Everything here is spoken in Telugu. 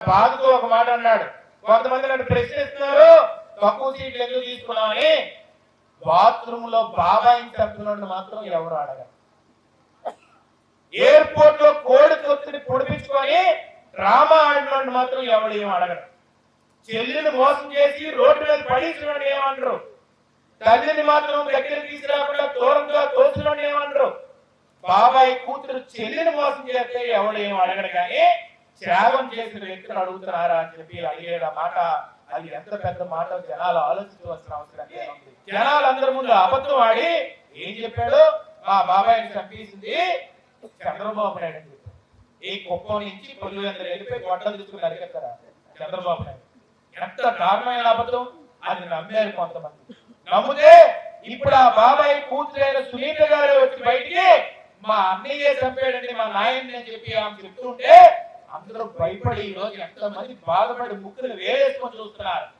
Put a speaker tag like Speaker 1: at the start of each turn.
Speaker 1: బాధతో ఒక మాట అన్నాడు. కొంతమంది నన్ను ప్రశ్నిస్తున్నారు తక్కువ సీట్లు ఎందుకు తీసుకున్నామని బాత్రూమ్లో బాబాయి చంపినోడిని మాత్రం ఎవరు అడగరు ఎయిర్పోర్ట్లో కోడి తొత్తిని పొడిపించుకొని డ్రామా ఆడినోడిని మాత్రం ఎవడు ఏం అడగరు చెల్లిని మోసం చేసి రోడ్డు మీద పడేసినోడిని ఏమంటారు తల్లిని మాత్రం దగ్గర తీసుకురాకుండా దూరంగా తోసినోడిని ఏమంటారు బాబాయ్ కూతురు చెల్లిని మోసం చేస్తే ఎవడు ఏం అడగడు కానీ త్యాగం చేసిన వ్యక్తులు అడుగుతున్నారా అని చెప్పి అడిగేట మాట అది ఎంత పెద్ద మాట జనాలు ఆలోచించవలసిన అవసరం జనాలు అందరి ముందు అబద్ధం ఆడి ఏం చెప్పాడు మా బాబాయ్ని చంపేసింది చంద్రబాబు నాయుడు అని చెప్పాడు. ఈ కుప్పం నుంచి పొల్లు అందరు వెళ్ళిపోయి గొడ్డలు తీసుకుని అరికెత్తారా చంద్రబాబు నాయుడు. ఎంత దారుణమైన అబద్ధం అది నమ్మారు కొంతమంది. నమ్మితే ఇప్పుడు ఆ బాబాయ్ కూతురైన సునీత గారు వచ్చి బయటికి మా అన్నయ్య చంపాడండి మా నాయన్ని అని చెప్పి ఆమె చెప్తుంటే అందరూ భయపడి ఈ రోజు ఎంతో బాధపడి ముక్కులు వేసుకొని చూస్తున్నారు.